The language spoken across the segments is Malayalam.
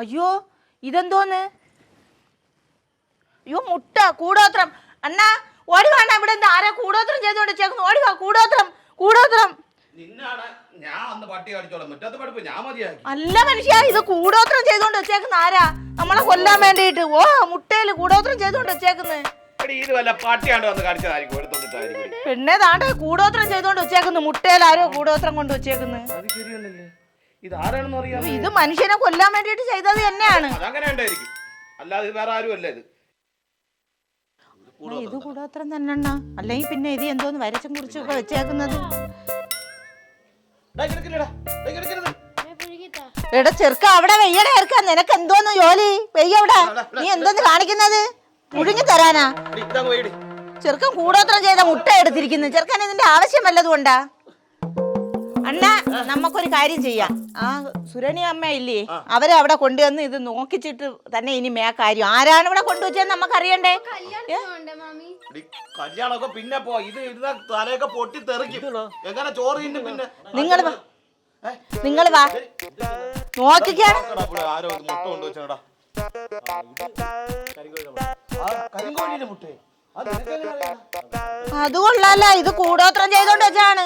അയ്യോ ഇതെന്തോന്ന്? അയ്യോ മുട്ട കൂടോത്രം. അണ്ണാ ഓടി വേണ്ട ഇവിടെ എന്താ? ആരാ കൂടോത്രം ചെയ്തോണ്ട് ചേക്കുന്നു ഓടി വാ കൂടോത്രം കൂടോത്രം. അല്ല മനുഷ്യ ഇത് കൂടോത്രം ചെയ്തോണ്ട് വെച്ചേക്കുന്ന ആരാ? നമ്മളെ കൊല്ലാൻ വേണ്ടിട്ട് ഓ മുട്ടയിൽ കൂടോത്രം ചെയ്തോണ്ട് വെച്ചേക്കുന്നത് പിന്നെ താണ്ട് കൂടോത്രം ചെയ്തോണ്ട് വെച്ചേക്കുന്നു? മുട്ടയിൽ ആരോ കൂടോത്രം കൊണ്ട് വെച്ചേക്കുന്നു? അത് ശരിയല്ലല്ലേ? ഇത് ആരാണെന്ന് അറിയാം ഇത് മനുഷ്യനെ കൊല്ലാൻ വേണ്ടിയിട്ട് ചെയ്തത് തന്നെയാണ്. അതങ്ങനെ ഉണ്ടായിരിക്കും. അല്ലാതെ ഇത് വേറെ ആരും അല്ല ഇത് കൂടോത്രം തന്നെ അണ്ണാ. അല്ലെങ്കിൽ പിന്നെ ഇത് എന്തോന്ന് വരച്ചും വെച്ചേക്കുന്നത്? ഇങ്ങെടുക്കില്ലെടാ. ഡാ, ഇങ്ങെടുക്കരുത്. എടാ ചെറുക്ക അവിടെ വെയ്യടെ ചെറുക്ക. നിനക്ക് എന്തോന്ന് ജോലി? വെയ്യവിടാ നീ എന്തോന്ന് കാണിക്കുന്നത്? മുഴുങ്ങി തരാനാ. ചെറുക്കൻ കൂടോത്രം ചെയ്ത മുട്ട എടുത്തിരിക്കുന്നു. ചെറുക്കൻ ഇതിന്റെ ആവശ്യം വല്ലതും കൊണ്ടാ അണ്ണ നമുക്കൊരു കാര്യം ചെയ്യാം. ആ സുരണി അമ്മ ഇല്ലേ? അവരെ അവിടെ കൊണ്ടുവന്ന് ഇത് നോക്കിച്ചിട്ട് തന്നെ ഇനി മേ കാര്യം. ആരാണ് ഇവിടെ കൊണ്ടുവച്ചത് നമുക്കറിയണ്ടേ? അറിയണ്ടേ കല്യാണമൊക്കെ പിന്നെ പോ. ഇത് ഇരുന്ന തലയൊക്കെ പൊട്ടി തെറിക്കും. എങ്ങനെ ചോറ് പിന്നെ? നിങ്ങൾ വാ. നിങ്ങൾ വാ. നോക്കിക്കാണ്. ആരോ മുട്ട കൊണ്ടുവച്ചോടാ? അത് കൊള്ളാല്ല ഇത് കൂടോത്രം ചെയ്തോണ്ട് വെച്ചാണ്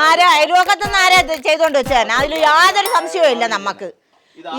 ആരാ? അയൽവക്കത്തുനിന്ന് ആരാ ചെയ്തോണ്ട് വെച്ചാൽ അതിൽ യാതൊരു സംശയവും ഇല്ല നമുക്ക്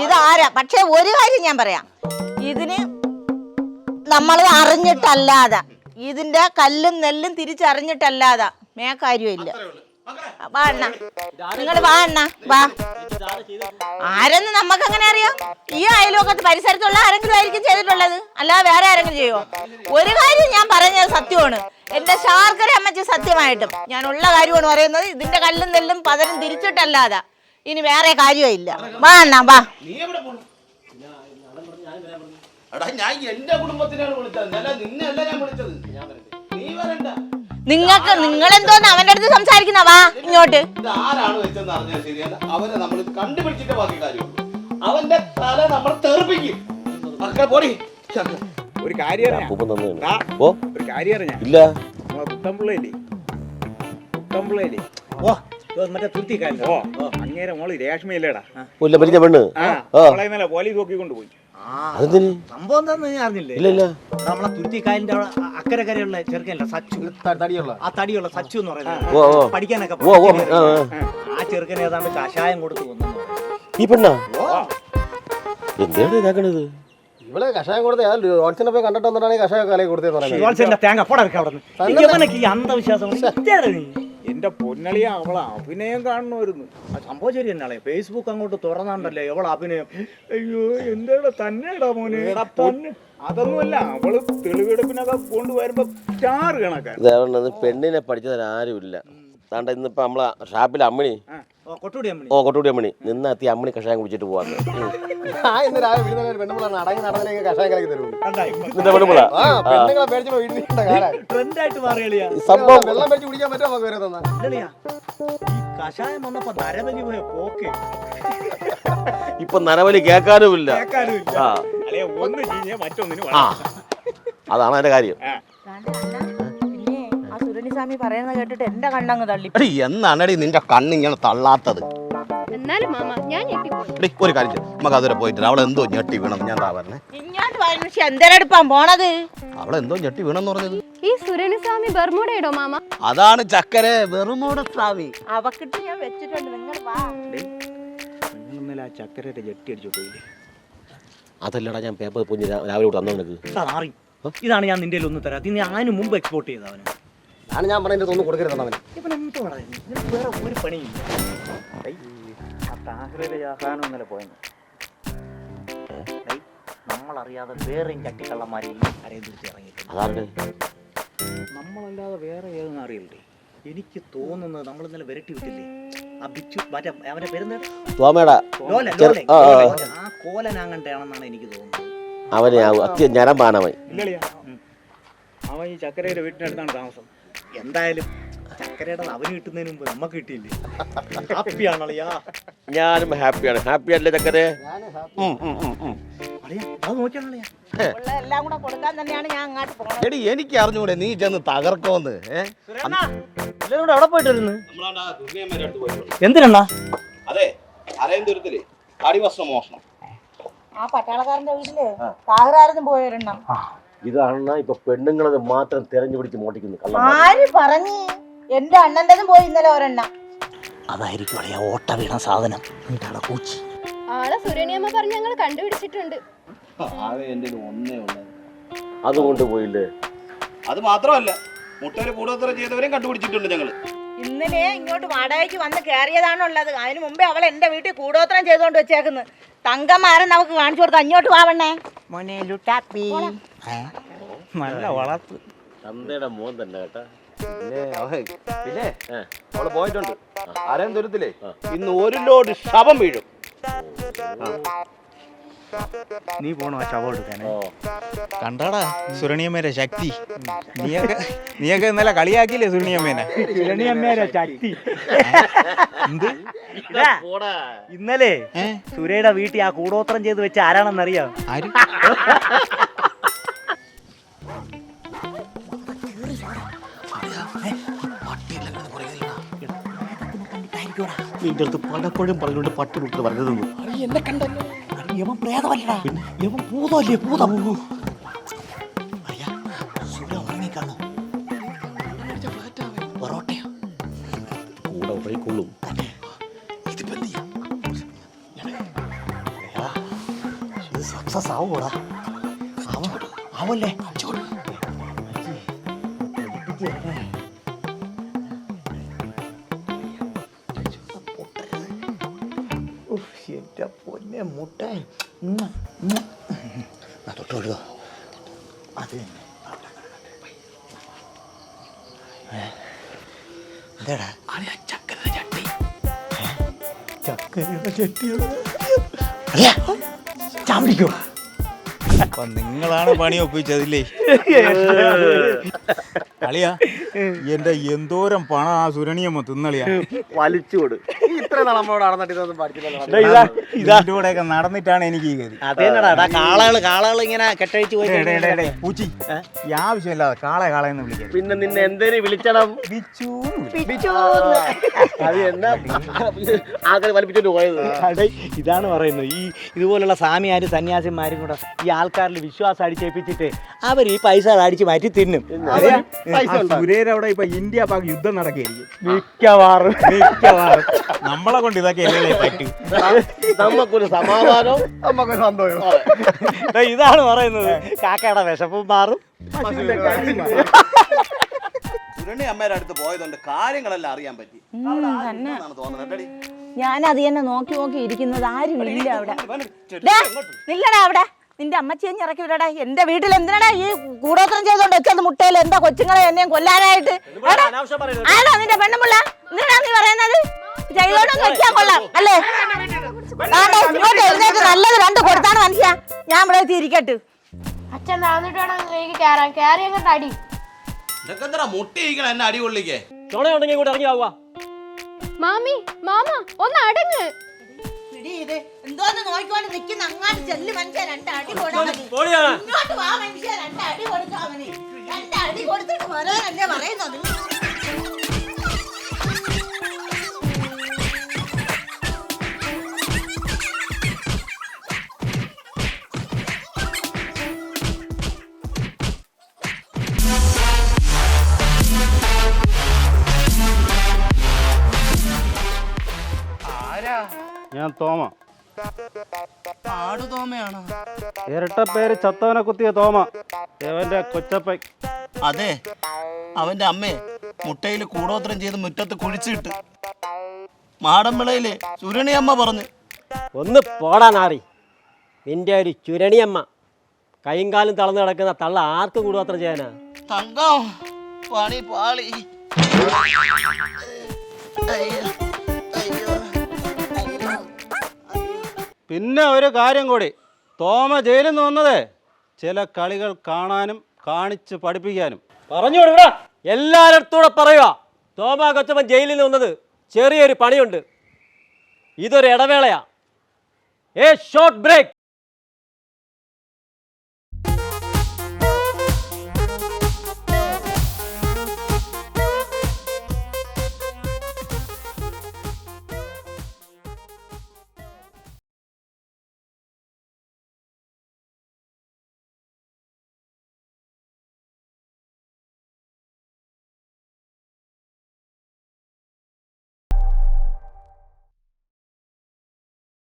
ഇത് ആരാ? പക്ഷെ ഒരു കാര്യം ഞാൻ പറയാം. ഇതിന് നമ്മൾ അറിഞ്ഞിട്ടല്ലാതെ ഇതിന്റെ കല്ലും നെല്ലും തിരിച്ചറിഞ്ഞിട്ടല്ലാതെ മേ കാര്യമില്ല വാ അണ്ണ. നിങ്ങൾ വാ അണ്ണ വാ. ആരെന്ന് നമുക്ക് അങ്ങനെ അറിയാം? ഈ അയൽവക്കത്ത് പരിസരത്തുള്ള ആരെങ്കിലും ആയിരിക്കും ചെയ്തിട്ടുള്ളത്. അല്ല വേറെ ആരെങ്കിലും ചെയ്യുമോ ഒരു കാര്യം ഞാൻ പറഞ്ഞത് സത്യമാണ്. എന്റെ ശാർക്കര അമ്മച്ചി സത്യമായിട്ടും ഞാൻ ഉള്ള കാര്യമാണ് പറയുന്നത്. ഇതിന്റെ കല്ലും നെല്ലും പതരും തിരിച്ചിട്ടല്ലാതെ ഇനി വേറെ കാര്യമില്ല വാ അണ്ണ വാ. നീ എവിടെ പോണു? എടാ ഞാൻ എന്റെ കുടുംബത്തിനാണ് വിളിച്ചത്. അല്ല നിന്നെ അല്ല ഞാൻ വിളിച്ചത്. നീ വരണ്ട. നിങ്ങൾക്ക് നിങ്ങൾ എന്തോന്ന് അവന്റെ അടുത്ത് സംസാരിക്കുന്ന? വാ ഇങ്ങോട്ട്. ഇത് ആരാണ് വെച്ചെന്ന് അറിഞ്ഞാൽ ശരിയല്ല. അവനെ നമ്മൾ കണ്ടുപിടിച്ചിട്ട് ബാക്കി കാര്യമുള്ളൂ. അവന്റെ തല നമ്മൾ തെറിപ്പിക്കും. മക്കളെ പോടി. ഒരു കാര്യം ഓ ഒരു കാര്യം അറിഞ്ഞാ ഇല്ല. നമ്മളെ കുട്ടമ്പിള്ളയില്ലേ കുട്ടമ്പിള്ളയില്ലേ ഓ. മറ്റേ ഓ. അങ്ങേരെ മോൾ രേഷ്മയില്ലേടാ. പെണ്ണ് പോലീസ് നോക്കിക്കൊണ്ട് പോയി. അതെന്തിന്? സംഭവം എന്താന്ന് ഞാൻ അറിഞ്ഞില്ലേ? ഇല്ല ഇല്ല. നമ്മളെ തുരുത്തിക്കായലിന്റെ അക്കരെ കരയുള്ള ചെറുക്കല്ല സച്ചു? ആ തടിയുള്ള സച്ചു എന്ന്. പറയുന്നത്. പഠിക്കാനൊക്കെ ആ, ചെറുക്കൻ ഏതാണ്ട് കഷായം കൊടുത്തു കൊന്നു. ഈ പെണ്ണാ? എന്താണ് ഇതാക്കണത്? ഇവളെ കഷായം കൊടുത്ത് പോയി കണ്ടിട്ട് വന്നിട്ടാണ് കഷായം കലയിൽ കൊടുത്തത് തേങ്ങ പോടക്ക അവിടെ നിന്ന് അന്ധവിശ്വാസം എന്റെ പൊന്നളിയ അവളെ അഭിനയം കാണണമായിരുന്നു ആ സംഭവം ശരി തന്നെയാളെ ഫേസ്ബുക്ക് അങ്ങോട്ട് തുറന്നാണ്ടല്ലേ അവൾ അഭിനയം? അയ്യോ എന്താടാ തന്നെടാ മോനെ? തന്നെ അതൊന്നുമല്ല അവൾ തെളിവെടുപ്പിനൊക്കെ കൊണ്ടുവരുമ്പോ സ്റ്റാർ കണക്കാണ് പെണ്ണിനെ പഠിച്ചതിന് ആരുമില്ല. താണ്ട ഇന്നിപ്പോ നമ്മളെ ഷാപ്പിലെ അമ്മണി. ഓ കൊട്ടുകൂടി അമ്മണി. നിന്ന് എത്തി അമ്മണി. കഷായം കുടിച്ചിട്ട് പോവാന്ന്. ആ ഇന്ന് രാവിലെ വീട്ടിൽ പെണ്ണുമ്പിളാണ് അടങ്ങി നടന്നില്ലെങ്കിൽ കഷായം കലക്കി തരും കണ്ടായി. നിന്റെ പെണ്ണുമ്പിള ആ പെണ്ണുങ്ങളെ പേടിച്ചപ്പോ വീട്ടിൽ നിൽക്കേണ്ട കാലം. ട്രെൻഡായിട്ട് മാറിയളിയാ. ഈ സംഭവം വെള്ളം പേടിച്ച് കുടിക്കാൻ പറ്റുമോ നമുക്ക് വരെ തന്നാ? ഈ കഷായം വന്നപ്പോ നരബലി പോയ പോക്ക്. ഇപ്പൊ നരവലി കേൾക്കാനുമില്ല. കേൾക്കാനുമില്ല. ആ. ഒന്ന് മറ്റൊന്നിന് അതാണ് അതിന്റെ കാര്യം. ആ പറയുന്നത് കേട്ടിട്ട് എന്റെ കണ്ണങ്ങ് തള്ളി. എടി എന്നാണടി നിന്റെ കണ്ണ് ഇങ്ങനെ തള്ളാത്തത്? എന്നാലും മാമ ഞാൻ ഞെട്ടിപ്പോയി. എടി ഒരു കാര്യം ചെയ്യ്. നമുക്ക് അതുവരെ പോയിട്ട് അവളെ എന്തോ ഞെട്ടി വീണം ഞാൻ താ പറഞ്ഞേ. ഇങ്ങോട്ട് മനുഷ്യ എന്തെടുപ്പാൻ പോണത്? അവളെന്തോ ഞെട്ടി വീണെന്ന് പറഞ്ഞത്. ഈ സുരണിസ്വാമി ബർമുടയിടോ മാമ. അതാണ് ചക്കരെ വെറുമൂട സ്വാമി. അവക്കിട്ട് ഞാൻ വെച്ചിട്ടുണ്ട്. നിങ്ങൾ വാ. ഇന്നലെ ആ ചക്കരയുടെ ജെട്ടി അടിച്ചു പോയില്ലേ അതല്ലടാ ഞാൻ പേപ്പർ പൊഞ്ഞ് രാവിലെ കൊണ്ട് തന്നു നിനക്ക് ഇതാ നാറി ഇതാണ് ഞാൻ നിന്റെ ഒന്ന് തരാം. ഇത് ഞാൻ അതിന് മുമ്പ് എക്സ്പോർട്ട് ചെയ്ത അവന് ആണ് ഞാൻ പറഞ്ഞ തോന്നുന്നു കൊടുക്കരുത് അവന്. ഇവൻ വേറെ ഒരു പണിയില്ല. ആ താഹ്രയുടെ ജഹാനും ഇന്നലെ പോയെന്ന്. ഏയ്, നമ്മളറിയാതെ വേറെയും ചട്ടിക്കള്ളന്മാരെയും കരയിൽ ഇറങ്ങിയിട്ടുണ്ട്. അതാണ് നമ്മളല്ലാതെ വേറെ ഏതെന്ന് അറിയില്ലേ എനിക്ക് തോന്നുന്നത് നമ്മൾ ഇന്നലെ വിരട്ടി വിട്ടില്ലേ? ആ ബിച്ചു മറ്റേ അവന്റെ പേര് തോമേടാ ലോല ലോല ആ, ആ, ആ. ലോല. ആ കോലനാങ്ങണ്ടാണെന്നാണ് എനിക്ക് തോന്നുന്നത്. അവനെ അത്യ ഇല്ലളിയാ അവൻ ഈ ചക്കരയുടെ വീട്ടിനടുത്താണ് താമസം. എന്തായാലും ചക്കരയുടെ അവന് കിട്ടുന്നതിന് മുമ്പ് നമുക്ക് കിട്ടിയില്ലേ? ഹാപ്പിയാണളിയാ ഞാനും ഹാപ്പിയാണ് ഹാപ്പി അല്ലേ ചക്കരെ? എടി എനിക്ക് അറിഞ്ഞൂടെ നീ ചെന്ന് തകർക്കോന്ന് എല്ലാവരും വരുന്നു? എന്തിനാ? അതെ അരയന്തുരത്തിൽ അടിവസ്ത്ര മോഷണം. ആ പട്ടാളക്കാരന്റെ വീട്ടിൽ താഹറായിരുന്നു പോയൊരെണ്ണം ഇതാണ് ഇപ്പൊ പെണ്ണുങ്ങളത് മാത്രം തെരഞ്ഞു പിടിച്ച് മോട്ടിക്കുന്നു ആര് പറഞ്ഞു? എന്റെ അണ്ണന്റെതും പോയി ഇന്നലെ ഒരെണ്ണ. അതായിരിക്കും അളിയാ ഓട്ട വീണ സാധനം. വീട്ടാളെ കൂച്ചി ആളെ സുരണിയമ്മ പറഞ്ഞ് ഞങ്ങൾ കണ്ടുപിടിച്ചിട്ടുണ്ട്. അതുകൊണ്ട് പോയില്ലേ? അത് മാത്രമല്ല മുട്ടയിൽ കൂടുതൽ ചെയ്തവരെയും കണ്ടുപിടിച്ചിട്ടുണ്ട് ഞങ്ങൾ. ഇന്നലെ ഇങ്ങോട്ട് വാടകയ്ക്ക് വന്ന് കയറിയതാണുള്ളത് അതിന് മുമ്പേ അവൾ എന്റെ വീട്ടിൽ കൂടോത്രം ചെയ്തോണ്ട് വെച്ചേക്കുന്നു. തങ്കമാരൻ നമുക്ക് കാണിച്ചു കൊടുക്കാം. അങ്ങോട്ട് വാവണ്ണേ മോനെ ലുട്ടാപ്പി. നല്ല വളർത്ത് തന്തയുടെ മോൻ തന്നെ കേട്ടാ. പിന്നെ അവളെ പിന്നെ ഏ. അവൾ പോയിട്ടുണ്ട്. ആരെയും തുരത്തില്ലേ ഇന്ന് ഒരു ലോഡ് ശവം വീഴും. നീ പോണോ? ശവം എടുക്കാനേ. കണ്ടാടാ സുരണിയമ്മേരെ ശക്തി. നീയൊക്കെ നീയൊക്കെ ഇന്നലെ കളിയാക്കിയില്ലേ സുരണിയമ്മേനെ? സുരണിയമ്മേരെ ശക്തി. എന്ത്? പോടാ. ഇന്നലെ? സുരയുടെ വീട്ടിൽ ആ കൂടോത്രം ചെയ്ത് വെച്ച ആരാണെന്നറിയോ? ആര്? നിന്റെ അടുത്ത് പലപ്പോഴും പറഞ്ഞുകൊണ്ട് പട്ടി വിട്ട് പറഞ്ഞതെന്ന് എന്നെ കണ്ടല്ലോ. യവൻ പ്രേതമല്ലടാ യവൻ പൊറോട്ടയാ? കൂടെ ഉറങ്ങിക്കൊള്ളും. ഇത് സക്സസ് ആവൂടാ ആവല്ലേ? എന്റെ അത്. തന്നെ? എന്താടാ ചക്കര ചട്ടി. ചക്കരയുടെ ചട്ടിയാണ്? ചാമ്പിക്കോ അപ്പൊ നിങ്ങളാണ് പണി ഒപ്പിച്ചതില്ലേ? കളിയാ എന്റെ എന്തോരം പണം ആ സുരണിയമ്മ തിന്നളിയാ. വലിച്ചു കൊടു. ഇത്ര നമ്മളോട് നടന്നിട്ട് ഇതൊന്നും കൂടെയൊക്കെ നടന്നിട്ടാണ് എനിക്ക് ഈ ഗതി. അതേടാ കാളകൾ കാളകൾ ഇങ്ങനെ കെട്ടഴിച്ച് പോയി പൂച്ചി. ഈ ആവശ്യമില്ലാതെ കാളെ കാളയെന്ന് വിളിക്കാം പിന്നെ നിന്നെ എന്തേലും വിളിച്ചണം? അത് എന്നാ? ആൾക്കാർ വലിപ്പിച്ചോണ്ട് പോയത്. ഇതാണ് പറയുന്നത്. ഈ ഇതുപോലുള്ള സ്വാമിയാരും സന്യാസിമാരും കൂടെ ഈ ആൾക്കാരിൽ വിശ്വാസം അടിച്ചേപ്പിച്ചിട്ട് അവർ ഈ പൈസ അടിച്ച് മാറ്റി തിന്നും. അറിയാ? അവിടെ ഇപ്പൊ ഇന്ത്യ പാക് യുദ്ധം നടക്കുകയായിരിക്കും. മിക്കവാറും. മിക്കവാറും. നമ്മളെ കൊണ്ട് ഇതൊക്കെ അല്ലേ പറ്റൂ? നമുക്കൊരു സമാധാനവും നമുക്ക് സന്തോഷം ഇതാണ് പറയുന്നത്. കാക്കയുടെ വിശപ്പും മാറും. സുരണി അമ്മയുടെ അടുത്ത് പോയതുകൊണ്ട് കാര്യങ്ങളെല്ലാം അറിയാൻ പറ്റി. തോന്നുന്നത്. ഞാൻ അത് തന്നെ നോക്കി നോക്കി ഇരിക്കുന്നത് ആരും ഇല്ല അവിടെ. നില്ലടാ അവിടെ. നിന്റെ അമ്മച്ചിയെ ഞാൻ ഇറക്കി വിടടാ. എന്റെ വീട്ടിൽ എന്തിനാടാ ഈ കൂടോത്രം ചെയ്തോണ്ട് വെച്ചത് മുട്ടയിൽ എന്താ കൊച്ചുങ്ങളെ എന്നെയും കൊല്ലാനായിട്ട്? ആണോ നിന്റെ പെണ്ണുമുള്ള? എന്തിനാ നീ പറയുന്നത്? ചെയ്തോണ്ടൊന്ന് വെച്ചാ കൊള്ളാം അല്ലേ? ഇങ്ങോട്ട് എഴുന്നേറ്റ് നല്ലത് രണ്ട് കൊടുത്താണ് മനുഷ്യ. ഞാൻ ഇവിടെ തിരിക്കട്ട് അച്ഛൻ താന്നിട്ട് വേണം എനിക്ക് കയറാൻ കയറി അങ്ങോട്ട് അടി ഇതൊക്കെ എന്താ മുട്ടിയിരിക്കണം എന്നെ അടി കൊള്ളിക്കേ ഇറങ്ങി ആവുക മാമി മാമ ഒന്ന് അടങ്ങ്. എന്തോന്ന് നോക്കിക്കൊണ്ട് നിൽക്കുന്ന അങ്ങാട്ട് ചെല്ലു മനുഷ്യ രണ്ട് അടി ഇങ്ങോട്ട് വാ മനുഷ്യ രണ്ടടി അടി കൊടുക്കാമനി രണ്ട് അടി കൊടുത്തിട്ട് വരാനല്ലേ പറയുന്നത്. ഞാൻ തോമ. ആട് തോമയാണോ ഇരട്ട പേര് ചത്തവനെ കുത്തിയ തോമ. എവന്റെ കൊച്ചപ്പൻ. അതെ അവന്റെ അമ്മേ മുട്ടയിൽ കൂടോത്രം ചെയ്ത് മുറ്റത്ത് കുഴിച്ചിട്ട്. മാടമ്പിളയിലെ ചുരണിയമ്മ അമ്മ പറഞ്ഞു. ഒന്ന് പോടാ നാറി. നിന്റെ ഒരു ചുരണിയമ്മ. കൈയും കാലും തളർന്നു കിടക്കുന്ന തള്ള ആർക്ക് കൂടോത്രം ചെയ്യാനാ? തങ്കം പണി പാളി. പിന്നെ ഒരു കാര്യം കൂടി. തോമ ജയിലിൽ നിന്ന് വന്നത് ചില കളികൾ കാണാനും കാണിച്ച് പഠിപ്പിക്കാനും. പറഞ്ഞു കൊടുക്കടാ. എല്ലാരടുത്തൂടെ പറയുക തോമ കൊച്ചപ്പൻ ജയിലിൽ നിന്ന് വന്നത് ചെറിയൊരു പണിയുണ്ട്. ഇതൊരു ഇടവേളയാ. ഏ ഷോർട്ട് ബ്രേക്ക്